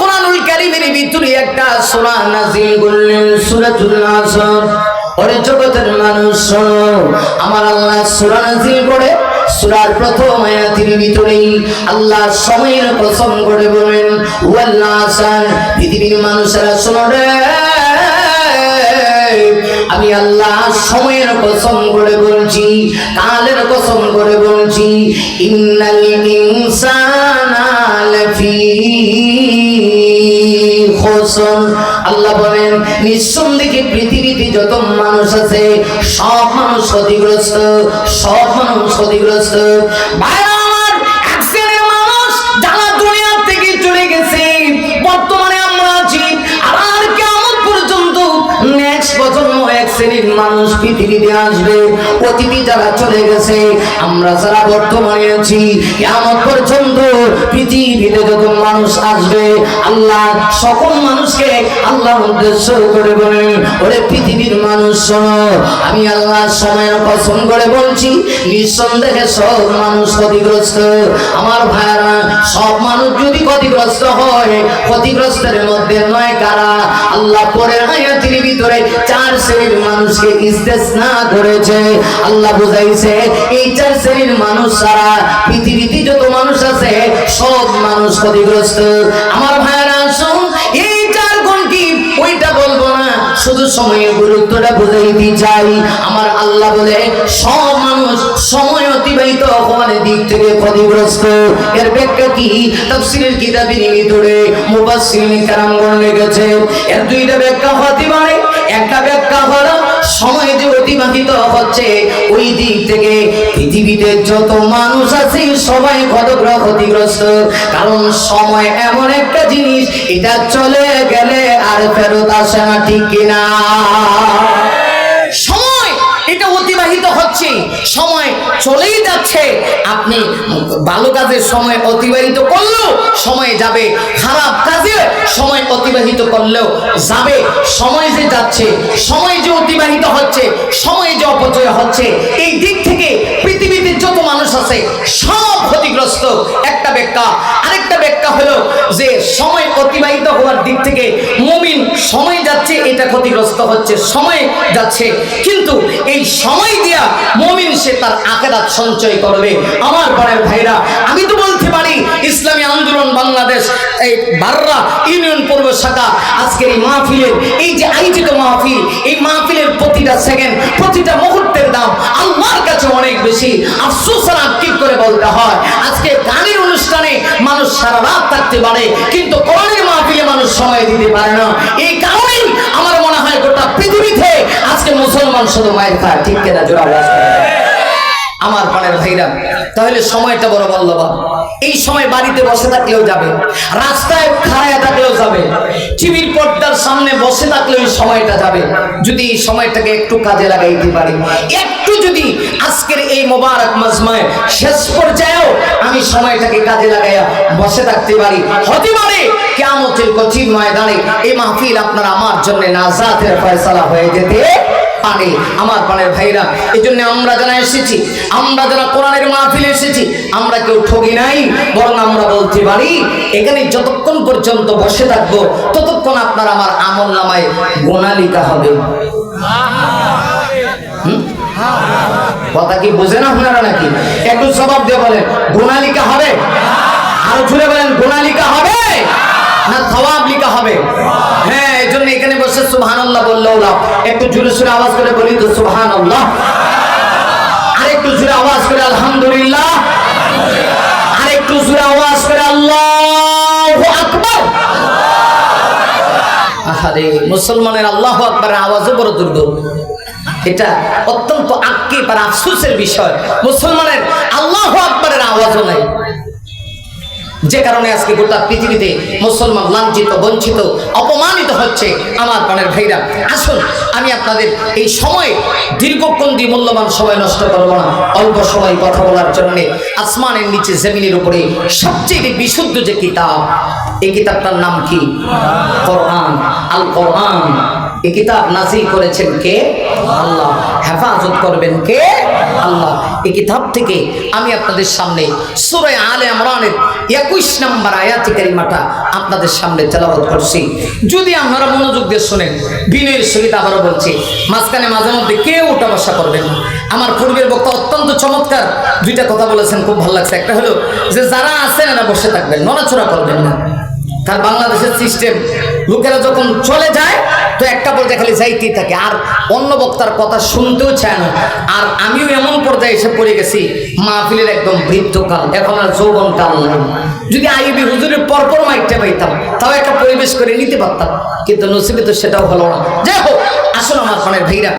কোরআনুল কারীমের ভিতরে একটা সূরা নাযিল করলেন, সূরাতুল আসর। ওরে জগতের মানুষ আমার আল্লাহ সূরা নাযিল করে সূরার প্রথম আয়াতের ভিতরেই আল্লাহ সময়ের প্রথম করে বলেন ওয়াল আসর পৃথিবীর মানুষেরা শোনো আমি আল্লাহ সময়ের কসম করে বলছি, কালের কসম করে বলছি, ইন্নাল ইনসানা লাফি খুসর আল্লাহ বলেন, নিঃসন্দেহে পৃথিবীতে যত মানুষ আছে, সব মানুষ ক্ষতিগ্রস্ত, সব মানুষ ক্ষতিগ্রস্ত। ভাইরা পৃথিবীতে আসবে। অতীতে যারা চলে গেছে। আমরা যারা বর্তমানে আছি কেমন পর্যন্ত পৃথিবীতে যত মানুষ আসবে, আল্লাহ সকল মানুষকে আল্লাহ উদ্দেশ্য করে বলেন, ওরে পৃথিবীর মানুষ আমি আল্লাহ সময়ের কসম করে বলছি, নিঃসন্দেহে সব মানুষ ক্ষতিগ্রস্ত। আমার ভাইরা সব মানুষ যদি ক্ষতিগ্রস্ত হয়। ক্ষতিগ্রস্তের মধ্যে নয় কারা? আল্লাহ পরের আয়াতের ভিতরে চার শ্রেণির মানুষকে ইস্তেসনা করেছে। আল্লাহ বুঝাইছে, এই চার শ্রেণির মানুষ সারা পৃথিবীতে যত মানুষ আছে, সব মানুষ ক্ষতিগ্রস্ত। আমার ভাইরা সময়ের গুরুত্বটা বুঝাইতে চাই। আমার আল্লাহ বলে, সব মানুষ সময় অতিবাহিত অপমানের দিক থেকে ক্ষতিগ্রস্ত। এর ব্যাখ্যা কি? তাফসীরের কিতাবের ভিতরে মুফাসসিরিন কারামগণ লেগেছে এর দুইটা ব্যাখ্যা হতে পারে। একটা ব্যাখ্যা হলো সময় যে অতিবাহিত হচ্ছে। ওই দিক থেকে পৃথিবীতে যত মানুষ আছে, সবাই ক্ষতগ্রহ ক্ষতিগ্রস্ত। কারণ সময় এমন একটা জিনিস, এটা চলে গেলে আর ফেরত আসে না, ঠিক কিনা? অতিবাহিত হচ্ছে। সময় চলেই যাচ্ছে। আপনি ভালো কাজের সময় অতিবাহিত করলেও সময় যাবে। খারাপ কাজে সময় অতিবাহিত করলেও যাবে। সময় যে যাচ্ছে, সময় যে অতিবাহিত হচ্ছে, সময় যে অপচয় হচ্ছে, এই দিক থেকে পৃথিবীতে যত মানুষ আছে, সব ক্ষতিগ্রস্ত একটা ব্যাখ্যা। আরেকটা ব্যাখ্যা হলো যে সময় অতিবাহিত হওয়ার দিক থেকে মুমিন সময় যাচ্ছে, এটা ক্ষতিগ্রস্ত হচ্ছে, সময় যাচ্ছে। কিন্তু এই সময় দিয়া মুমিন সে তার আখেরাত সঞ্চয় করবে। আমার পরের ভাইরা, আমি তো বলতে পারি, ইসলামী আন্দোলন বাংলাদেশ, এই বাররা ইউনিয়ন পূর্ব শাখা, আজকের এই মাহফিলের, এই যে আয়োজিত মাহফিল, এই মাহফিলের প্রতিটা সেকেন্ড প্রতিটা মুহূর্তের দাম আল্লাহর কাছে অনেক বেশি। আফসোস আর আক্ষেপ করে বলতে হয় সারা রাত থাকতে পারে, কিন্তু কোরআনের মাহফিলে মানুষ সময় দিতে পারে না। এই কারণেই আমার মনে হয় গোটা পৃথিবীতে আজকে মুসলমান শুধু মায়ের খায়। ঠিক কেনা জোড়া আমার প্রাণের ভাইরা, তাহলে সময়টা বড় মূল্যবান এই সময় বাড়িতে বসে থাকলেও যাবে, রাস্তায় খাড়ায় থাকলেও যাবে, টিভির পর্দার সামনে বসে থাকলেও সময়টা যাবে। যদি এই সময়টাকে একটু কাজে লাগাইতে পারি। একটু যদি আজকের এই মোবারক মাজমায় শেষ পর্যায়েও আমি সময়টাকে কাজে লাগাইয়া বসে থাকতে পারি হতে পারে কেমতের কঠিন ময়দানে এই মাহফিল আপনার আমার জন্য নাজাতের ফয়সালা হয়ে যেতে পারে আমার পানের ভাইরা এই জন্য আমরা যারা এসেছি, আমরা যারা কোরআনের মাহফিলে এসেছি, আমরা কেউ ঠকি নাই, বরং আমরা বলতে পারি, এখানে যতক্ষণ পর্যন্ত বসে থাকব, ততক্ষণ আপনার আমার আমল নামায় গোনালিকা হবে? কথা কি বোঝেন আপনারা নাকি? একটু জবাব দিয়ে বলেন গোনালিকা হবে? আরও জুড়ে বলেন গোনালিকা হবে? না থওয়াব লিখা হবে? হ্যাঁ এই জন্য এখানে বসে আল্লাহ একটু সুরে আওয়াজ করে বলি তো আল্লাহ আর আওয়াজ করে আলহামদুলিল্লাহ। আওয়াজ করে আল্লাহু মুসলমানের আল্লাহ আকবরের আওয়াজও বড় দুর্বল এটা অত্যন্ত আক্ষেপ আর আফসোসের বিষয়। মুসলমানের আল্লাহ আকবরের আওয়াজও নাই। যে কারণে আজকে গোটা পৃথিবীতে মুসলমান লাঞ্ছিত, বঞ্চিত, অপমানিত হচ্ছে আমার প্রাণের ভাইরা। আসুন, আমি আপনাদের এই সময়ে দীর্ঘক্ষণ দিয়ে মূল্যবান সময় নষ্ট করব না। অল্প সময় কথা বলার জন্যে আসমানের নিচে জমিনের উপরে সবচেয়ে বিশুদ্ধ যে কিতাব, এই কিতাবটার নাম কি? কোরআন। আল কোরআন এই কিতাব নাজিল করেছেন কে? আল্লাহ। হেফাজত করবেন কে? আল্লাহ। এই কিতাব থেকে আমি আপনাদের সামনে সূরা আলে ইমরানের 21 নম্বর আয়াতি কারিমাটা আপনাদের সামনে তেলাওয়াত করছি। যদি আপনারা মনোযোগ দিয়ে শুনেন বিনয়ের সহিত আবারও বলছি, মাঝখানে মাঝে মধ্যে কেউ উঠা বসা করবেন আমার পূর্বের বক্তা অত্যন্ত চমৎকার দুইটা কথা বলেছেন, খুব ভালো লাগছে। একটা হলো যে যারা আছেন এরা বসে থাকবেন, নড়াচড়া করবেন না। কারণ বাংলাদেশের সিস্টেম লোকেরা যখন চলে যায়, তো একটা পর্যায়ে খালি যাইতেই থাকে। আর অন্য বক্তার কথা শুনতেও চায় না। আর আমিও এমন পর্যায়ে এসে পড়ে গেছি, মাহফিলের একদম বৃদ্ধকাল। এখন আর যৌবন কাল নাই যদি আইবি হুজুরের পরপর মাইকটা পাইতাম, তাও একটা পরিবেশ করে নিতে পারতাম। কিন্তু নসিবে তো সেটাও হলো না। যাই হোক, আসুন আমার মনের ভাইরা।